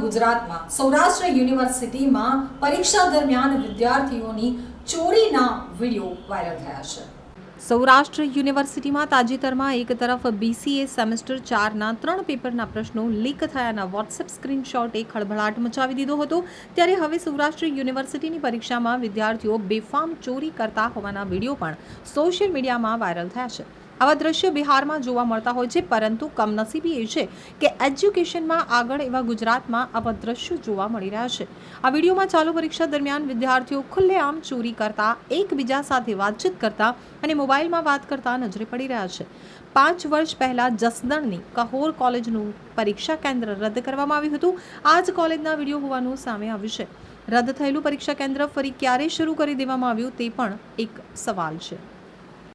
ગુજરાતમાં સૌરાષ્ટ્ર યુનિવર્સિટીમાં પરીક્ષા દરમિયાન વિદ્યાર્થીઓની ચોરીના વીડિયો વાયરલ થયા છે. સૌરાષ્ટ્ર યુનિવર્સિટીમાં તાજેતરમાં એક તરફ બીસીએ સેમેસ્ટર ચારના ત્રણ પેપરના પ્રશ્નો લીક થયાના વોટ્સએપ સ્ક્રીનશોટે ખળભળાટ મચાવી દીધો હતો. ત્યારે હવે સૌરાષ્ટ્ર યુનિવર્સિટીની પરીક્ષામાં વિદ્યાર્થીઓ બેફામ ચોરી કરતા હોવાના વીડિયો પણ સોશિયલ મીડિયામાં વાયરલ થયા છે. આવા દ્રશ્યો બિહારમાં જોવા મળતા હોય છે, પરંતુ કમનસીબી એ છે કે એજ્યુકેશનમાં આગળ એવા ગુજરાતમાં આવા દ્રશ્યો જોવા મળી રહ્યા છે. આ વિડીયોમાં ચાલુ પરીક્ષા દરમિયાન વિદ્યાર્થીઓ ખુલ્લેઆમ ચોરી કરતા, એકબીજા સાથે વાતચીત કરતા અને મોબાઈલમાં વાત કરતા નજરે પડી રહ્યા છે. પાંચ વર્ષ પહેલાં જસદણની કહોર કોલેજનું પરીક્ષા કેન્દ્ર રદ કરવામાં આવ્યું હતું. આ જ કોલેજના વીડિયો હોવાનું સામે આવ્યું છે. રદ થયેલું પરીક્ષા કેન્દ્ર ફરી ક્યારે શરૂ કરી દેવામાં આવ્યું તે પણ એક સવાલ છે.